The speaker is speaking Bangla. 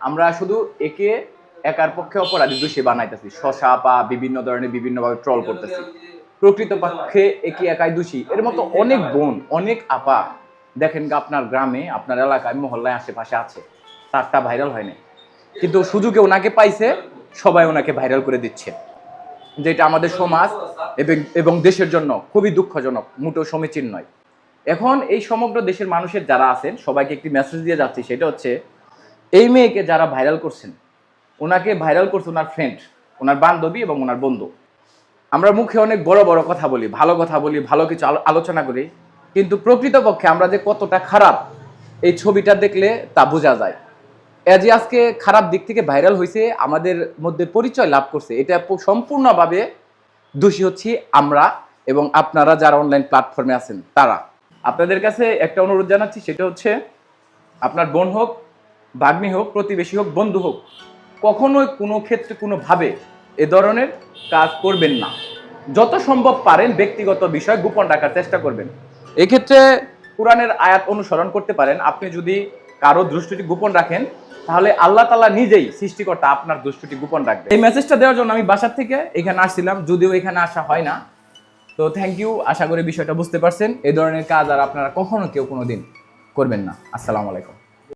আমরা শুধু একে একার পক্ষে অপরাধী দোষী বানাইতেছি। শশা বা বিভিন্ন ধরনের বিভিন্নভাবে ট্রল করতেছি। প্রকৃত পক্ষে একে একাই দোষী। এর মতো অনেক বোন, অনেক আপা, দেখেন আপনার গ্রামে, আপনার এলাকায়, মহল্লায়, আশেপাশে আছে। তারটা ভাইরাল হয়নি কিন্তু সুযোগে ওনাকে পাইছে, সবাই ওনাকে ভাইরাল করে দিচ্ছে। যেটা আমাদের সমাজ এবং দেশের জন্য খুবই দুঃখজনক, মোটেও সমীচীন নয়। এখন এই সমগ্র দেশের মানুষের যারা আছেন, সবাইকে একটি মেসেজ দিয়ে যাচ্ছি, সেটা হচ্ছে এই মেয়েকে যারা ভাইরাল করছেন, ওনাকে ভাইরাল করছে ওনার ফ্রেন্ড ওনার বান্ধবী এবং ওনার বন্ধু। আমরা মুখে অনেক বড় বড় কথা বলি, ভালো কথা বলি, ভালো কিছু আলো- আলোচনা করি, কিন্তু প্রকৃতপক্ষে আমরা যে কতটা খারাপ, এই ছবিটা দেখলে তা বোঝা যায়। এ যে আজকে খারাপ দিক থেকে ভাইরাল হয়েছে আমাদের মধ্যে পরিচয় লাভ করছে, এটা সম্পূর্ণভাবে দোষী হচ্ছি আমরা এবং আপনারা যারা অনলাইন প্ল্যাটফর্মে আছেন, তারা। আপনাদের কাছে একটা অনুরোধ জানাচ্ছি, সেটা হচ্ছে, আপনার বোন হোক ভাগ্নি হোক, প্রতিবেশী হোক, বন্ধু হোক, কখনোই কোনো ক্ষেত্রে, কোনোভাবে এ ধরনের কাজ করবেন না। যত সম্ভব পারেন, ব্যক্তিগত বিষয় গোপন রাখার চেষ্টা করবেন। এক্ষেত্রে কোরআনের আয়াত অনুসরণ করতে পারেন। আপনি যদি কারও দৃষ্টিটি গোপন রাখেন, তাহলে আল্লাহ তালা নিজেই সৃষ্টিকর্তা আপনার দৃষ্টিটি গোপন রাখবে। এই মেসেজটা দেওয়ার জন্য আমি বাসার থেকে এখানে আসছিলাম, যদিও এখানে আসা হয় না। তো থ্যাংক ইউ আশা করি বিষয়টা বুঝতে পারছেন। এই ধরনের কাজ আর আপনারা কখনো কেউ কোনো দিন করবেন না। আসসালামু আলাইকুম।